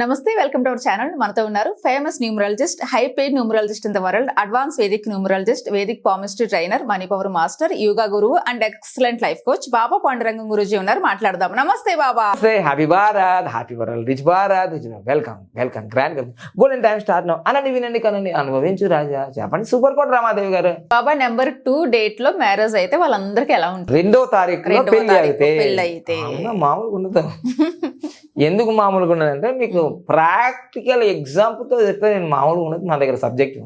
నమస్తే welcome to our channel. మనతో ఉన్నారు famous numerologist high paid numerologist in the world advance vedic numerologist vedic palmistry trainer money power master yoga గురువు and excellent life coach Baba Pandurangam Guruji ఉన్నారు. మాట్లాడదాం. నమస్తే Baba. Happy Bharat happy world rich Bharat welcome welcome grand golden start no అనండి వినండి కనండి అనుభవించు రాజా. చెప్పండి super quote Ramadevi గారు. బాబా నెంబర్ టూ డేట్లో మ్యారేజ్ అయితే వాళ్ళందరికీ ఎలా ఉంటుంది? రెండో తారీఖు పెళ్ళి అయితే. మామూలుగా ఉండదు. ఎందుకు మామూలుగా ఉన్నదంటే మీకు ప్రాక్టికల్ ఎగ్జాంపుల్తో చెప్తే నేను మామూలుగా ఉన్నది మా దగ్గర సబ్జెక్ట్.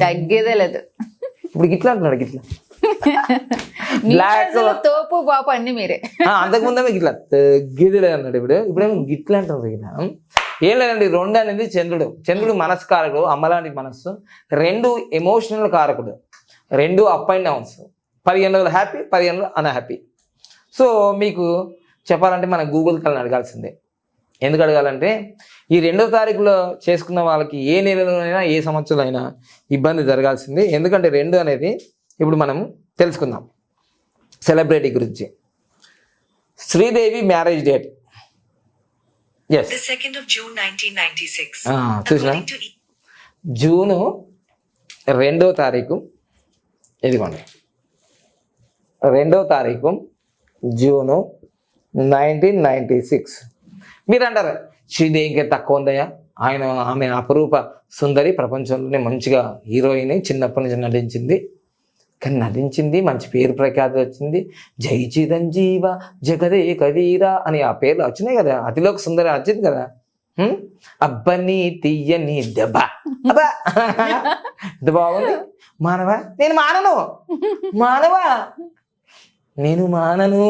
తగ్గేదే లేదు. ఇప్పుడు ఇట్లా అంటున్నాడు Black- న్యూమరాలజీలో తోపు బాపు అన్ని మీరే. ఆ, అంతకు ముందే మీకు ఇట్లా తగ్గిదిలే అన్నాడు ఇప్పుడు. ఇప్పుడేమో గిట్లా అంటారు ఇట్లా ఏం లేదండి రెండు అనేది చంద్రుడు. చంద్రుడు మనసు కారకుడు అమ్మలాంటి మనస్సు. రెండు ఎమోషనల్ కారకుడు. రెండు అప్ అండ్ డౌన్స్ పదిహేను రోజులు హ్యాపీ పదిహేను రోజులు అన్హ్యాపీ సో మీకు చెప్పాలంటే మన గూగుల్ కళ్ళని అడగాల్సిందే. ఎందుకు అడగాలంటే ఈ రెండో తారీఖులో చేసుకున్న వాళ్ళకి ఏ నెలలోనైనా ఏ సంవత్సరంలో అయినా ఇబ్బంది జరగాల్సిందే. ఎందుకంటే రెండు అనేది ఇప్పుడు మనం తెలుసుకుందాం. సెలబ్రిటీ గురించి. Sridevi marriage date. Yes The 2nd of June 1996. చూసిన? జూను రెండో తారీఖు. ఇదిగోండి. రెండో తారీఖు జూను నైన్టీన్ నైంటీ సిక్స్ మీరు అంటారు ఇంకా తక్కువ ఉందయ్యా ఆయన ఆమె అపరూప సుందరి ప్రపంచంలోనే మంచిగా హీరోయిన్ చిన్నప్పటి నుంచి నటించింది. కానీ నటించింది మంచి పేరు ప్రఖ్యాతి వచ్చింది. జై చిరంజీవ జగదే కవీరా అని ఆ పేర్లు వచ్చినాయి కదా. అతిలోక సుందరి వచ్చింది కదా. అబ్బని తీయని దెబ్బ. అబ్బా. బాగుంది. మానవా? నేను మానను. మానవా? నేను మానను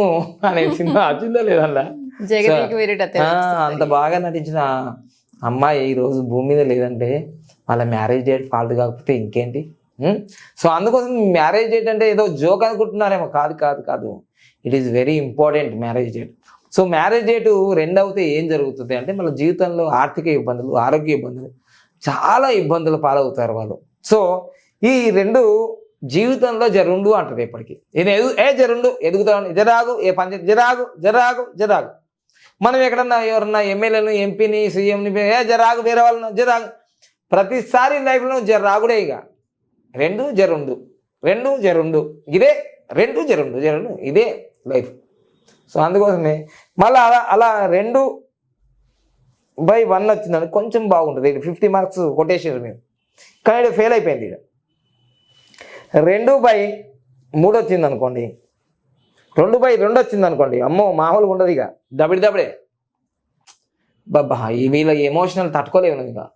అనే సినిమా వచ్చిందో లేదల్లా ఆ, అంత బాగా నటించిన అమ్మాయి ఈ రోజు భూమి మీద లేదంటే వాళ్ళ మ్యారేజ్ డేట్ ఫాల్ట్ కాకపోతే ఇంకేంటి? సో అందుకోసం మ్యారేజ్ డేట్ అంటే ఏదో జోక్ అనుకుంటున్నారేమో. కాదు కాదు కాదు. It is very important marriage date. So marriage date రెండు అవుతే ఏం జరుగుతుంది అంటే మన జీవితంలో ఆర్థిక ఇబ్బందులు ఆరోగ్య ఇబ్బందులు చాలా ఇబ్బందులు పాలవుతారు వాళ్ళు. సో ఈ రెండు జీవితంలో జరుండు అంటది ఎప్పటికీ ఇది ఎదు ఏ జరుండు ఎదుగుతాను. జరాగు ఏ పంచాయతీ జరాగు జరాగు జరాగు. మనం ఎక్కడన్నా ఎవరన్నా ఎమ్మెల్యేను ఎంపీని సీఎంని ఏ జరాగు వేరే వాళ్ళను జరాగు. ప్రతిసారి లైఫ్లో జరాగుడే ఇక. రెండు జరుండు. రెండు జరుండు. ఇదే రెండు జరుండు. జరుండు. ఇదే లైఫ్. సో అందుకోసమే మళ్ళీ అలా అలా రెండు బై వన్ వచ్చిందని కొంచెం బాగుంటుంది. ఫిఫ్టీ మార్క్స్ కొటేషన్ మీరు. కానీ ఫెయిల్ అయిపోయింది ఇక్కడ రెండు బై మూడు వచ్చింది అనుకోండి రెండు బై రెండు వచ్చింది అనుకోండి అమ్మో మామూలుగా ఉండదు ఇక. దబిడి దబడే. బాబా ఈ వీళ్ళ ఎమోషనల్ తట్టుకోలేవు నువ్వు ఇక.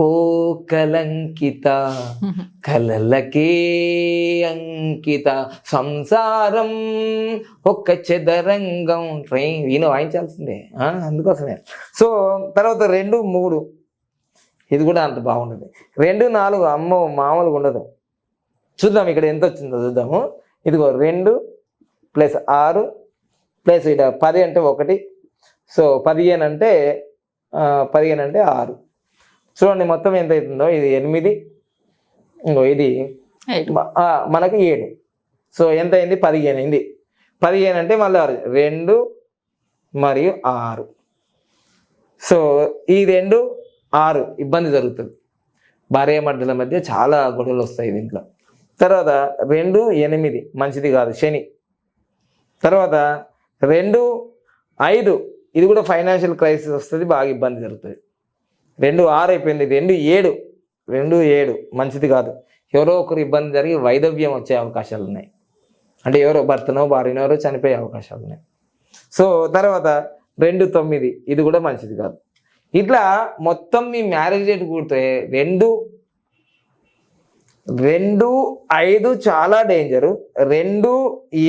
ఓ కలంకిత కలలకే అంకిత సంసారం ఒక్క చెదరంగం. ట్రైన్ ఈయన వాయించాల్సిందే. అందుకోసమే. సో తర్వాత రెండు మూడు. ఇది కూడా అంత బాగుంటుంది రెండు నాలుగు అమ్మో మామూలుగా ఉండదు. చూద్దాం ఇక్కడ ఎంత వచ్చిందో చూద్దాము. ఇదిగో రెండు ప్లస్ ఆరు ప్లస్ ఇక్కడ పది అంటే ఒకటి. సో పదిహేను అంటే పదిహేను అంటే ఆరు. చూడండి మొత్తం ఎంత అవుతుందో. ఇది ఎనిమిది. ఇంకో ఇది మనకి ఏడు. సో ఎంత అయింది? పదిహేను అయింది. పదిహేను అంటే మళ్ళీ ఆరు. రెండు మరియు ఆరు. సో ఈ రెండు ఆరు ఇబ్బంది జరుగుతుంది. భార్య మధ్య చాలా గొడవలు వస్తాయి దీంట్లో. తర్వాత రెండు ఎనిమిది మంచిది కాదు శని. తర్వాత రెండు ఐదు ఇది కూడా ఫైనాన్షియల్ క్రైసిస్ వస్తుంది బాగా ఇబ్బంది జరుగుతుంది. రెండు ఆరు అయిపోయింది రెండు ఏడు రెండు ఏడు మంచిది కాదు. ఎవరో ఒకరు ఇబ్బంది జరిగి వైదవ్యం వచ్చే అవకాశాలు ఉన్నాయి. అంటే ఎవరో భర్తనో భార్యనోరో చనిపోయే అవకాశాలు ఉన్నాయి. సో తర్వాత రెండు తొమ్మిది ఇది కూడా మంచిది కాదు. ఇట్లా మొత్తం మీ మ్యారేజ్ డేట్ కూడితే రెండు రెండు ఐదు చాలా డేంజరు రెండు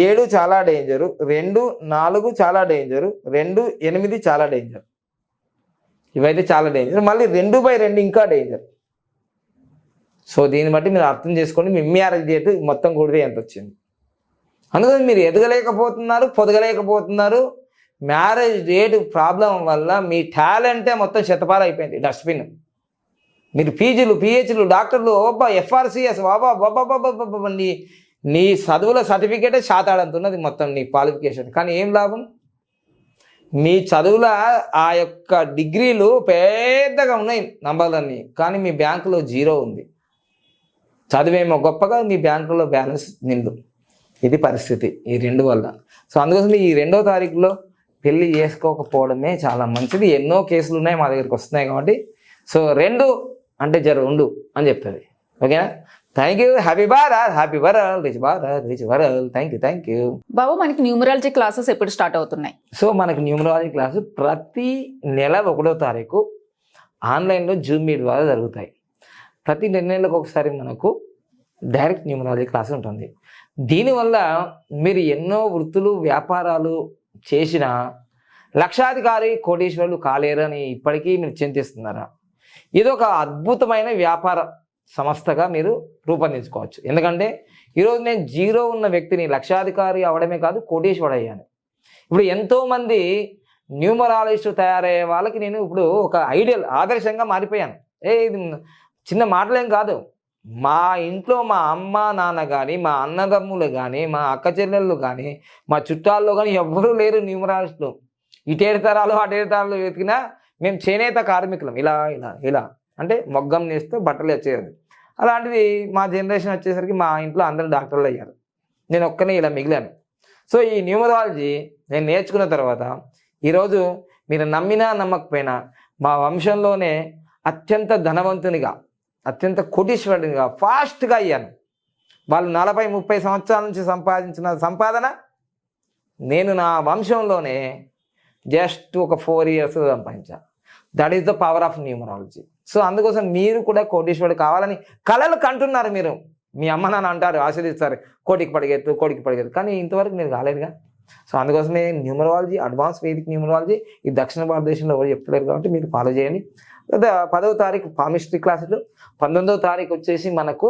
ఏడు చాలా డేంజరు రెండు నాలుగు చాలా డేంజరు రెండు ఎనిమిది చాలా డేంజర్ ఇవైతే చాలా డేంజర్ మళ్ళీ రెండు బై రెండు ఇంకా డేంజర్ సో దీన్ని బట్టి మీరు అర్థం చేసుకోండి. మీ మ్యారేజ్ డేట్ మొత్తం కూడితే ఎంత వచ్చింది. అందుకని మీరు ఎదగలేకపోతున్నారు పొదగలేకపోతున్నారు. మ్యారేజ్ డేట్ ప్రాబ్లం వల్ల మీ టాలెంటే మొత్తం శతపాలు అయిపోయింది డస్ట్బిన్ మీరు పీజీలు పిహెచ్లు డాక్టర్లు ఓబ్బా ఎఫ్ఆర్సిఎస్ బాబా బాబా బాబా బాబా నీ నీ చదువుల సర్టిఫికేటే శాతాడంతున్నది మొత్తం నీ క్వాలిఫికేషన్ కానీ ఏం లాభం? మీ చదువుల ఆ యొక్క డిగ్రీలు పెద్దగా ఉన్నాయి నంబర్లన్నీ కానీ మీ బ్యాంకులో జీరో ఉంది. చదివేమో గొప్పగా మీ బ్యాంకులో బ్యాలెన్స్ నిండు. ఇది పరిస్థితి ఈ రెండు వల్ల. సో అందుకోసం ఈ రెండో తారీఖులో పెళ్ళి చేసుకోకపోవడమే చాలా మంచిది. ఎన్నో కేసులు ఉన్నాయి మా దగ్గరికి వస్తున్నాయి కాబట్టి. సో రెండు అంటే జర ఉండు అని చెప్తుంది ఓకేనా? Thank you happy Bharat happy world rich Bharat rich world thank you thank you Babu మనకి న్యూమరాలజీ క్లాసెస్ ఎప్పుడు స్టార్ట్ అవుతున్నాయి? సో మనకు న్యూమరాలజీ క్లాసు ప్రతి నెల ఒకటో తారీఖు ఆన్లైన్లో జూమ్ మీట్ ద్వారా జరుగుతాయి. ప్రతి రెండు నెలలకు ఒకసారి మనకు డైరెక్ట్ న్యూమరాలజీ క్లాస్ ఉంటుంది. దీనివల్ల మీరు ఎన్నో వృత్తులు వ్యాపారాలు చేసిన లక్షాధికారి కోటీశ్వరులు కాలేరని ఇప్పటికీ మీరు చింతిస్తున్నారా? ఇది ఒక అద్భుతమైన వ్యాపార సంస్థగా మీరు రూపొందించుకోవచ్చు. ఎందుకంటే ఈరోజు నేను జీరో ఉన్న వ్యక్తిని లక్షాధికారి అవడమే కాదు కోటేశ్వరుడు అయ్యాను ఇప్పుడు ఎంతోమంది న్యూమరాలజిస్ట్ తయారయ్యే వాళ్ళకి నేను ఇప్పుడు ఒక ఐడియల్ ఆదర్శంగా మారిపోయాను. ఏ ఇది చిన్న మాటలేం కాదు. మా ఇంట్లో మా అమ్మ నాన్న కానీ మా అన్నదమ్ములు కానీ మా అక్క చెల్లెళ్ళు కానీ మా చుట్టాల్లో కానీ ఎవ్వరూ లేరు న్యూమరాలజిస్టులు. ఇటేడు తరాలు అటేడు తరాలు వెతికినా మేము చేనేత కార్మికులం. ఇలా ఇలా ఇలా. అంటే మొగ్గం నేస్తూ బట్టలు వచ్చేది. అలాంటిది మా జనరేషన్ వచ్చేసరికి మా ఇంట్లో అందరూ డాక్టర్లు అయ్యారు. నేను ఒక్కనే ఇలా మిగిలాను. సో ఈ న్యూమరాలజీ నేను నేర్చుకున్న తర్వాత ఈరోజు మీరు నమ్మినా నమ్మకపోయినా మా వంశంలోనే అత్యంత ధనవంతునిగా అత్యంత కోటీశ్వరునిగా ఫాస్ట్గా అయ్యాను. వాళ్ళు నలభై ముప్పై సంవత్సరాల నుంచి సంపాదించిన సంపాదన నేను నా వంశంలోనే జస్ట్ ఒక ఫోర్ ఇయర్స్ సంపాదించాను that is the power of numerology so అందుకోసం మీరు కూడా కోటీశ్వరుడు కావాలని కళలు కంటున్నారు మీరు. మీ అమ్మ నాన్న అంటారు ఆశీర్దిస్తారు కోటికి పడిగెత్తు కోటికి పడిగెత్తు. కానీ ఇంతవరకు మీరు కాలేదుగా. సో అందుకోసమే న్యూమరాలజీ అడ్వాన్స్ వేదిక్ న్యూమరాలజీ ఈ దక్షిణ భారతదేశంలో ఎవరు చెప్తలేరు కాబట్టి మీరు ఫాలో చేయండి. పదవ తారీఖు పామిస్ట్రీ క్లాసులు పంతొమ్మిదవ తారీఖు వచ్చేసి మనకు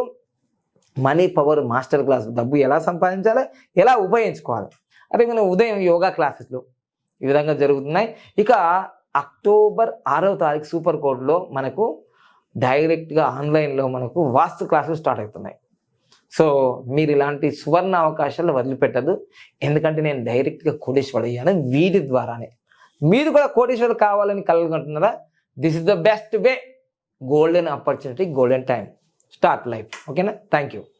మనీ పవర్ మాస్టర్ క్లాస్ డబ్బు ఎలా సంపాదించాలి? ఎలా ఉపయోగించుకోవాలి? అదే మన ఉదయం యోగా క్లాసెస్లు ఈ విధంగా జరుగుతున్నాయి. ఇక అక్టోబర్ ఆరవ తారీఖు సూపర్ కోడ్లో మనకు డైరెక్ట్గా ఆన్లైన్లో మనకు వాస్తు క్లాసులు స్టార్ట్ అవుతున్నాయి. సో మీరు ఇలాంటి సువర్ణ అవకాశాలు వదిలిపెట్టదు. ఎందుకంటే నేను డైరెక్ట్గా కోటేశ్వరుడు అయ్యాను. వీటి ద్వారానే. మీరు కూడా కోటేశ్వరుడు కావాలని కలగంటున్నారా this is the best way. Golden opportunity golden time start life. ఓకేనా? Thank you